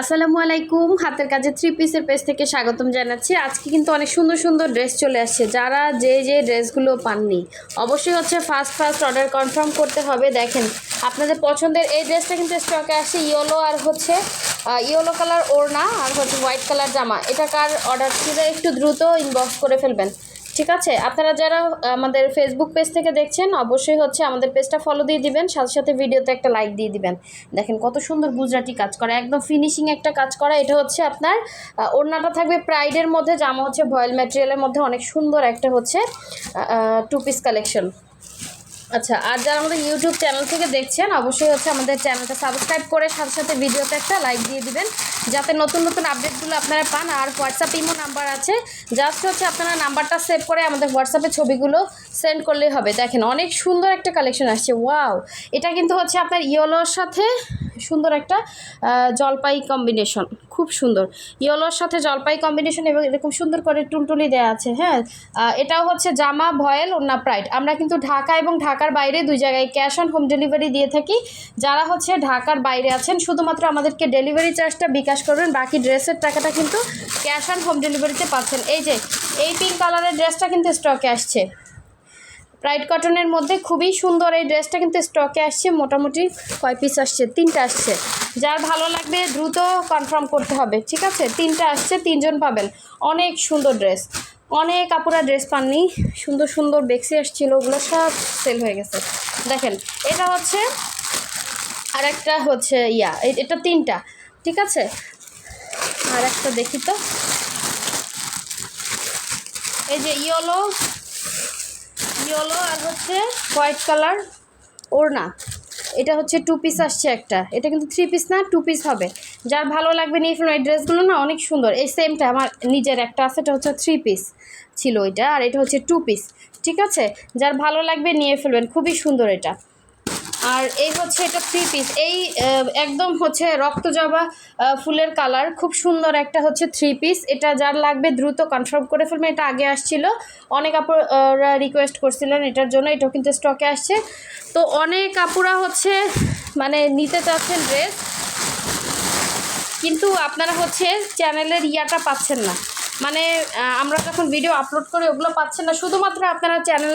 আসসালামু আলাইকুম। হাতের কাজে থ্রি পিসের পেজ থেকে স্বাগতম জানাচ্ছি। আজকে কিন্তু অনেক সুন্দর সুন্দর ড্রেস চলে আসছে। যারা যে যে ড্রেসগুলো পাননি, অবশ্যই হচ্ছে ফার্স্ট ফার্স্ট অর্ডার কনফার্ম করতে হবে। দেখেন, আপনাদের পছন্দের এই ড্রেসটা কিন্তু স্টকে আসে ইয়েলো আর হচ্ছে ইয়েলো কালার ওড়না আর হচ্ছে হোয়াইট কালার জামা। এটা কার অর্ডার ছিল? একটু দ্রুত ইনবক্স করে ফেলবেন। ঠিক আছে? আপনারা যারা আমাদের ফেসবুক পেজ থেকে দেখছেন, অবশ্যই হচ্ছে আমাদের পেজটা ফলো দিয়ে দিবেন, সাথে সাথে ভিডিওতে একটা লাইক দিয়ে দিবেন। দেখেন কত সুন্দর গুজরাটি কাজ করা, একদম ফিনিশিং একটা কাজ করা, এটা হচ্ছে আপনার ওড়নাটা থাকবে প্রাইডের মধ্যে, জামা হচ্ছে ভয়েল ম্যাটেরিয়ালের মধ্যে, অনেক সুন্দর একটা হচ্ছে টু পিস কালেকশন আচ্ছা আর যারা আমাদের ইউটিউব চ্যানেল থেকে দেখছেন, অবশ্যই হচ্ছে আমাদের চ্যানেলটা সাবস্ক্রাইব করে সাথে সাথে ভিডিওতে একটা লাইক দিয়ে দিবেন, যাতে নতুন নতুন আপডেটগুলো আপনারা পান। আর হোয়াটসঅ্যাপ ইমো নাম্বার আছে। জাস্ট হচ্ছে আপনারা নাম্বারটা সেভ করে আমাদের হোয়াটসঅ্যাপে ছবিগুলো সেন্ড করলেই হবে। দেখেন, অনেক সুন্দর একটা কালেকশন আসছে। ওয়াও এটা কিন্তু হচ্ছে আপনার ইয়েলোর সাথে সুন্দর একটা জলপাই কম্বিনেশন খুব সুন্দর। ইয়েলোর সাথে জলপাই কম্বিনেশন এবং এরকম সুন্দর করে টুলটুলি দেওয়া আছে হ্যাঁ? এটাও হচ্ছে জামা, ভয়েল ওনা প্রাইড। আমরা কিন্তু ঢাকা এবং ঢাকার বাইরে দুই জায়গায় ক্যাশ অন হোম ডেলিভারি দিয়ে থাকি। যারা হচ্ছে ঢাকার বাইরে আছেন, শুধুমাত্র আমাদেরকে ডেলিভারি চার্জটা বিকাশ করবেন, বাকি ড্রেসের টাকাটা কিন্তু ক্যাশ অন হোম ডেলিভারিতে পাচ্ছেন। এই যে, এই পিঙ্ক কালারের ড্রেসটা কিন্তু স্টকে আসছে। প্রাইড কটনের মধ্যে খুবই সুন্দর এই ড্রেসটা কিন্তু স্টকে আসছে, মোটামুটি কয় পিস আসছে? তিনটা আসছে। যার ভালো লাগবে দ্রুত কনফার্ম করতে হবে, ঠিক আছে? তিনটা আসছে, তিনজন পাবেন। অনেক সুন্দর ড্রেস অনেক আপুরা ড্রেস পাননি। সুন্দর সুন্দর বেক্সি আসছিল, ওগুলো সব সেল হয়ে গেছে। দেখেন, এটা হচ্ছে আর একটা হচ্ছে ইয়া এটা তিনটা, ঠিক আছে? আর একটা দেখি তো। এই যে ইয়েলো ইয়েলো আর হচ্ছে হোয়াইট কালার ওড়না। এটা হচ্ছে টু পিস আসছে একটা। এটা কিন্তু থ্রি পিস না টু পিস হবে। যার ভালো লাগবে নিয়ে ফেলুন এই ড্রেসগুলো না অনেক সুন্দর। এই সেমটা আমার নিজের একটা আছে, এটা হচ্ছে থ্রি পিস ছিল এটা আর এটা হচ্ছে টু পিস ঠিক আছে? যার ভালো লাগবে নিয়ে ফেলবেন, খুবই সুন্দর এটা। আর এই হচ্ছে এটা থ্রি পিস এই একদম হচ্ছে রক্ত জবা ফুলের কালার খুব সুন্দর একটা হচ্ছে থ্রি পিস এটা যার লাগবে দ্রুত কনফার্ম করে ফেলবেন এটা আগে আসছিল। অনেক আপুরা রিকোয়েস্ট করছিলেন এটার জন্য, এটাও কিন্তু স্টকে আসছে। তো অনেক আপুরা হচ্ছে মানে নিতে চাচ্ছেন ড্রেস কিন্তু আপনারা হচ্ছে চ্যানেলের ইয়াটা পাচ্ছেন না। মানে আমরা যখন ভিডিও আপলোড করি, ওগুলো পাচ্ছেন না। শুধুমাত্র আপনারা চ্যানেল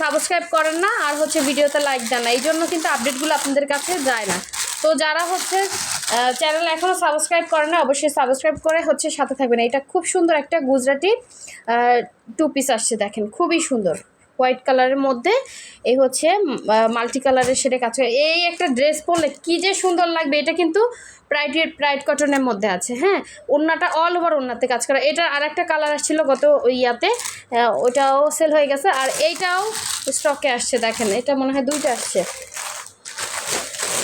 সাবস্ক্রাইব করেন না, আর হচ্ছে ভিডিওতে লাইক দেন না। এই জন্য কিন্তু আপডেটগুলো আপনাদের কাছে যায় না। তো যারা হচ্ছে চ্যানেল এখনও সাবস্ক্রাইব করেন না অবশ্যই সাবস্ক্রাইব করে হচ্ছে সাথে থাকবেন। এটা খুব সুন্দর একটা গুজরাটি টু পিস আসছে, দেখেন। খুবই সুন্দর। হোয়াইট কালারের মধ্যে, এই হচ্ছে মাল্টি কালারের সেটা কাজ করে। এই একটা ড্রেস পরলে কী যে সুন্দর লাগবে, এটা কিন্তু প্রাইডের প্রাইড কটনের মধ্যে আছে হ্যাঁ? ওড়নাটা অল ওভার ওড়নাতে কাজ করা। এটার আর একটা কালার আসছিল গত ইয়াতে ওটাও সেল হয়ে গেছে। আর এইটাও স্টকে আসছে, দেখেন, এটা মনে হয় দুইটা আসছে।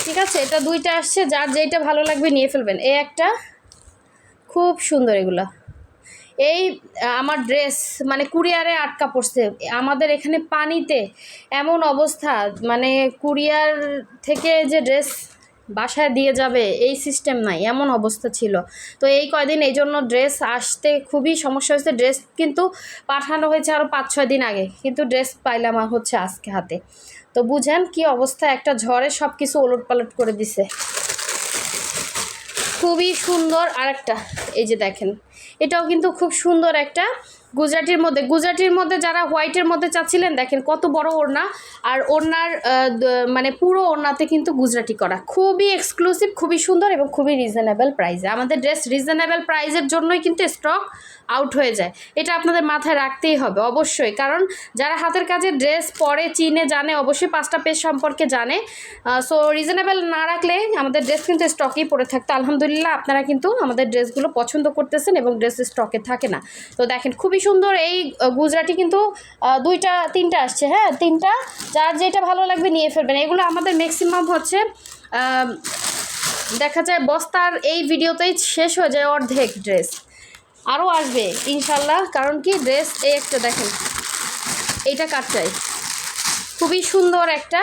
ঠিক আছে, এটা দুইটা আসছে, যার যেইটা ভালো লাগবে নিয়ে ফেলবেন। এই একটা খুব সুন্দর এগুলা। এই আমার ড্রেস মানে কুরিয়ারে আটকা পড়ছে। আমাদের এখানে পানিতে এমন অবস্থা মানে কুরিয়ার থেকে যে ড্রেস বাসায় দিয়ে যাবে, এই সিস্টেম নাই, এমন অবস্থা ছিল। তো এই কয়দিন এই জন্য ড্রেস আসতে খুবই সমস্যা হয়েছে। ড্রেস কিন্তু পাঠানো হয়েছে আরও পাঁচ ছয় দিন আগে, কিন্তু ড্রেস পাইলাম হচ্ছে আজকে হাতে। তো বুঝেন কি অবস্থা, একটা ঝড়ে সব কিছু ওলট পালট করে দিছে। খুবই সুন্দর আরেকটা, এই যে দেখেন। এটাও কিন্তু খুব সুন্দর একটা গুজরাটির মধ্যে গুজরাটির মধ্যে যারা হোয়াইটের মধ্যে চাচ্ছিলেন, দেখেন কত বড় ওড়না। আর ওড়নার মানে পুরো ওড়নাতে কিন্তু গুজরাটি করা। খুবই এক্সক্লুসিভ খুবই সুন্দর এবং খুবই রিজনেবল প্রাইসে আমাদের ড্রেস রিজনেবল প্রাইজের জন্যই কিন্তু স্টক আউট হয়ে যায়। এটা আপনাদের মাথায় রাখতেই হবে, অবশ্যই। কারণ যারা হাতের কাজে ড্রেস পরে, চিনে জানে, অবশ্যই পাঁচটা পেজ সম্পর্কে জানে। সো রিজনেবল না রাখলে আমাদের ড্রেস কিন্তু স্টকেই পড়ে থাকতো। আলহামদুলিল্লাহ, আপনারা কিন্তু আমাদের ড্রেসগুলো পছন্দ করতেছেন এবং ড্রেস স্টকে থাকে না। তো দেখেন, খুবই সুন্দর এই গুজরাটি কিন্তু দুইটা, তিনটা আসছে হ্যাঁ? তিনটা, যার যেটা ভালো লাগবে নিয়ে ফেলবেন। এগুলো আমাদের ম্যাক্সিমাম হচ্ছে দেখা যায় বস্তার এই ভিডিওতেই শেষ হয়ে যায় অর্ধেক ড্রেস আরও আসবে, ইনশাল্লাহ, কারণ কি ড্রেস এই একটা দেখেন, এইটা কাট চাই? খুবই সুন্দর একটা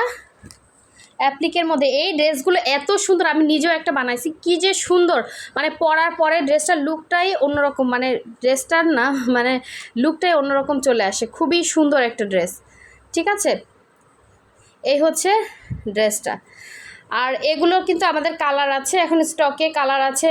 অ্যাপ্লিকের মধ্যে। এই ড্রেসগুলো এত সুন্দর, আমি নিজেও একটা বানাইছি। কি যে সুন্দর! মানে পরার পরে ড্রেসটার লুকটাই অন্যরকম মানে ড্রেসটার না মানে লুকটাই অন্যরকম চলে আসে। খুবই সুন্দর একটা ড্রেস। ঠিক আছে? এই হচ্ছে ড্রেসটা। আর এগুলো কিন্তু আমাদের কালার আছে, এখন স্টকে কালার আছে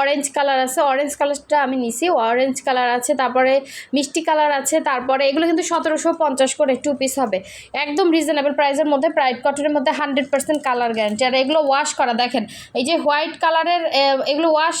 অরেঞ্জ কালার আছে অরেঞ্জ কালারটা আমি নিছি অরেঞ্জ কালার আছে, তারপরে মিষ্টি কালার আছে, তারপরে এগুলো কিন্তু সতেরোশো পঞ্চাশ করে টু পিস হবে। একদম রিজনেবল প্রাইসের মধ্যে প্রাইড কটনের মধ্যে হান্ড্রেড পার্সেন্ট কালার গ্যারান্টি আর এগুলো ওয়াশ করা, দেখেন, এই যে হোয়াইট কালারের এগুলো ওয়াশ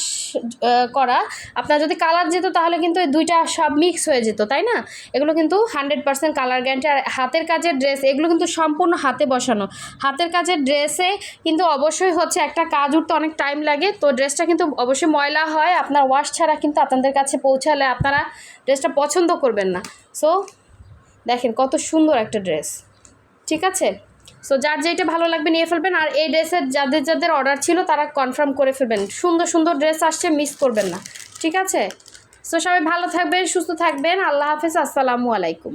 করা, আপনার যদি কালার যেত তাহলে কিন্তু দুইটা সব মিক্স হয়ে যেত, তাই না? এগুলো কিন্তু হান্ড্রেড পার্সেন্ট কালার গ্যারান্টি আর হাতের কাজের ড্রেস এগুলো কিন্তু সম্পূর্ণ হাতে বসানো। হাতের কাজের ড্রেসে কিন্তু অবশ্যই হচ্ছে একটা কাজ উঠতে অনেক টাইম লাগে। তো ড্রেসটা কিন্তু অবশ্যই ময়লা হয়, আপনার ওয়াশ ছাড়া কিন্তু আপনাদের কাছে পৌঁছালে আপনারা ড্রেসটা পছন্দ করবেন না। সো দেখেন কত সুন্দর একটা ড্রেস ঠিক আছে? সো যার যেটা ভালো লাগবে নিয়ে ফেলবেন। আর এই ড্রেসের যাদের যাদের অর্ডার ছিল, তারা কনফার্ম করে ফেলবেন। সুন্দর সুন্দর ড্রেস আসছে মিস করবেন না। ঠিক আছে? সো সবাই ভালো থাকবেন, সুস্থ থাকবেন। আল্লাহ হাফেজ, আসসালামু আলাইকুম।